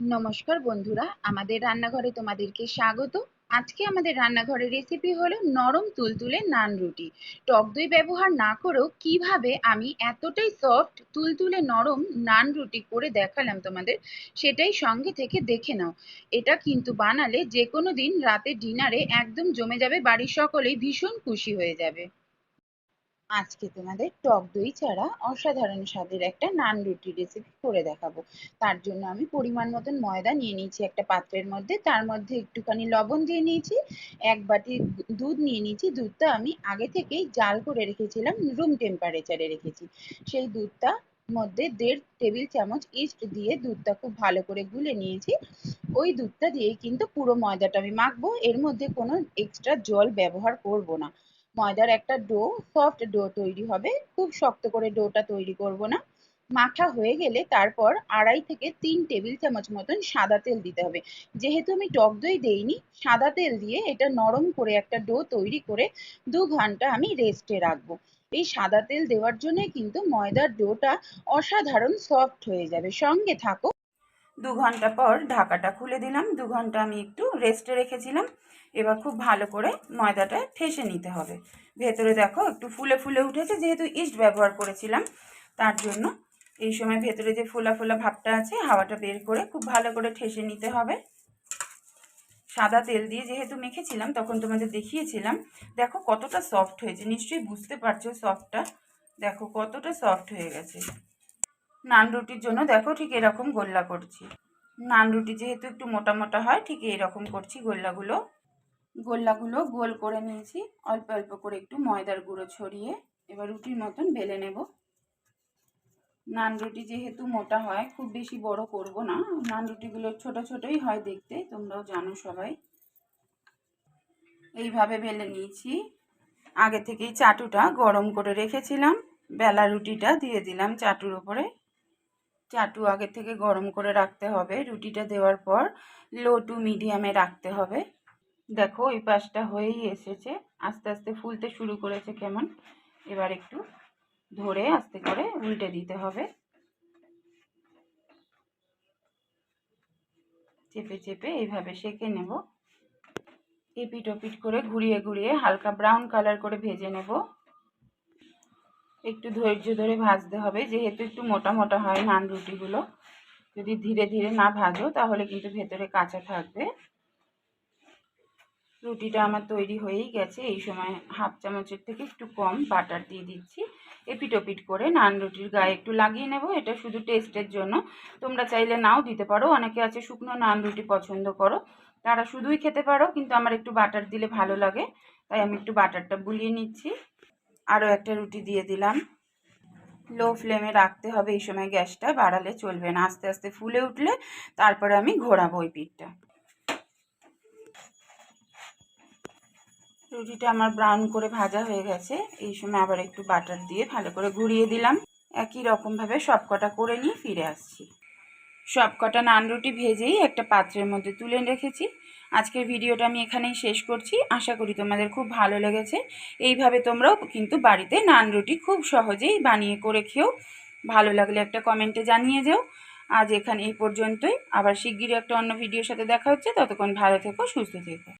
নমস্কার বন্ধুরা, আমাদের রান্নাঘরে তোমাদেরকে স্বাগত। আজকে আমাদের রান্নাঘরের রেসিপি হলো নরম তুলতুলে নান রুটি। টক দই ব্যবহার না করেও কীভাবে আমি এতটাই সফট তুলতুলে নরম নান রুটি করে দেখালাম তোমাদের, সেটাই সঙ্গে থেকে দেখে নাও। এটা কিন্তু বানালে যে কোনো দিন রাতে ডিনারে একদম জমে যাবে, বাড়ির সকলেই ভীষণ খুশি হয়ে যাবে। আজকে তোমাদের টক দই ছাড়া অসাধারণ স্বাদের একটা নান রুটি রেসিপি করে দেখাবো। তার জন্য আমি পরিমাণ মতন ময়দা নিয়ে নিয়েছি একটা পাত্রের মধ্যে। তার মধ্যে একটুখানি লবণ দিয়ে নিয়েছি, এক বাটি দুধ নিয়ে নিয়েছি। দুধটা আমি আগে থেকেই জাল করে রেখেছিলাম রুম টেম্পারেচারে রেখেছি। সেই দুধটা মধ্যে দেড় টেবিল চামচ ইস্ট দিয়ে দুধটা খুব ভালো করে গুলে নিয়েছি। ওই দুধটা দিয়েই কিন্তু পুরো ময়দাটা আমি মাখবো। এর মধ্যে কোনো এক্সট্রা জল ব্যবহার করব না। ময়দার একটা ডো সফট ডো তৈরি হবে। খুব শক্ত করে ডোটা তৈরি করব না। মাখা হয়ে গেলে তারপর আড়াই থেকে তিন টেবিল চামচ মতন সাদা তেল দিতে হবে। যেহেতু আমি টক দই দেইনি, সাদা তেল দিয়ে এটা নরম করে একটা ডো তৈরি করে দু ঘণ্টা আমি রেস্টে রাখব। এই সাদা তেল দেওয়ার জন্য কিন্তু ময়দার ডোটা অসাধারণ সফট হয়ে যাবে। সঙ্গে থাকো। দু ঘণ্টা পর ঢাকাটা খুলে দিলাম। দু ঘণ্টা আমি একটু রেস্টে রেখেছিলাম। এবার খুব ভালো করে ময়দাটা ঠেসে নিতে হবে। ভেতরে দেখো একটু ফুলে ফুলে উঠেছে, যেহেতু ইস্ট ব্যবহার করেছিলাম, তার জন্য এই সময় ভেতরে যে ফোলা ফোলা ভাবটা আছে, হাওয়াটা বের করে খুব ভালো করে ঠেসে নিতে হবে। সাদা তেল দিয়ে যেহেতু মেখেছিলাম, তখন তোমাদের দেখিয়েছিলাম। দেখো কতটা সফট হয়েছে, নিশ্চয়ই বুঝতে পারছ সফটটা দেখো কতটা সফট হয়ে গেছে। নান রুটির জন্য দেখো ঠিক এরকম গোল্লা করছি। নান রুটি যেহেতু একটু মোটা মোটা হয়, ঠিক এরকম করছি গোল্লাগুলো। গোল্লাগুলো গোল করে নিয়েছি, অল্প অল্প করে একটু ময়দার গুঁড়ো ছড়িয়ে এবার রুটির মতন বেলে নেব। নান রুটি যেহেতু মোটা হয়, খুব বেশি বড় করব না। নান রুটিগুলো ছোট ছোটই হয় দেখতে, তোমরাও জানো সবাই। এইভাবে বেলে নিয়েছি। আগে থেকেই চাটুটা গরম করে রেখেছিলাম, বেলা রুটিটা দিয়ে দিলাম চাটুর ওপরে। চাটু আগে থেকে গরম করে রাখতে হবে। রুটিটা দেওয়ার পর লো টু মিডিয়ামে রাখতে হবে। দেখো, ওই পাশটা হয়েই এসেছে। আস্তে আস্তে ফুলতে শুরু করেছে কেমন? এবার একটু ধরে আস্তে করে উল্টে দিতে হবে। চেপে চেপে এইভাবে সেঁকে নেব। এপিট ওপিট করে ঘুরিয়ে ঘুরিয়ে হালকা ব্রাউন কালার করে ভেজে নেব। একটু ধৈর্য ধরে ভাজতে হবে। যেহেতু একটু মোটা মোটা হয় নান রুটিগুলো, যদি ধীরে ধীরে না ভাজো তাহলে কিন্তু ভেতরে কাঁচা থাকবে। রুটিটা আমার তৈরি হয়েই গেছে। এই সময় হাফ চামচের থেকে একটু কম বাটার দিয়ে দিচ্ছি। এপিট ওপিট করে নান রুটির গায়ে একটু লাগিয়ে নেব। এটা শুধু টেস্টের জন্য। তোমরা চাইলে নাও দিতে পারো। অনেকে আছে শুকনো নান রুটি পছন্দ করো। তারা শুধুই খেতে পারো, কিন্তু আমার একটু বাটার দিলে ভালো লাগে। তাই আমি একটু বাটারটা বুলিয়ে নিচ্ছি। আরও একটা রুটি দিয়ে দিলাম। লো ফ্লেমে রাখতে হবে এই সময় গ্যাসটা, বাড়ালে চলবে না। আস্তে আস্তে ফুলে উঠলে তারপরে আমি ঘোরাবো ওই পিঠটা। রুটিটা আমার ব্রাউন করে ভাজা হয়ে গেছে। এই সময় আবার একটু বাটার দিয়ে ভালো করে ঘুরিয়ে দিলাম। একই রকমভাবে সব কটা করে নিয়ে ফিরে আসছি। সব কটা নান রুটি ভেজেই একটা পাত্রের মধ্যে তুলে রেখেছি। আজকের ভিডিওটা আমি এখানেই শেষ করছি। আশা করি তোমাদের খুব ভালো লেগেছে। এইভাবে তোমরাও কিন্তু বাড়িতে নান রুটি খুব সহজেই বানিয়ে করে খেও। ভালো লাগলে একটা কমেন্টে জানিয়ে যাও। আজ এখানে এই পর্যন্তই। আবার শিগগিরই একটা অন্য ভিডিওর সাথে দেখা হচ্ছে। ততক্ষণ ভালো থেকো, সুস্থ থেকো।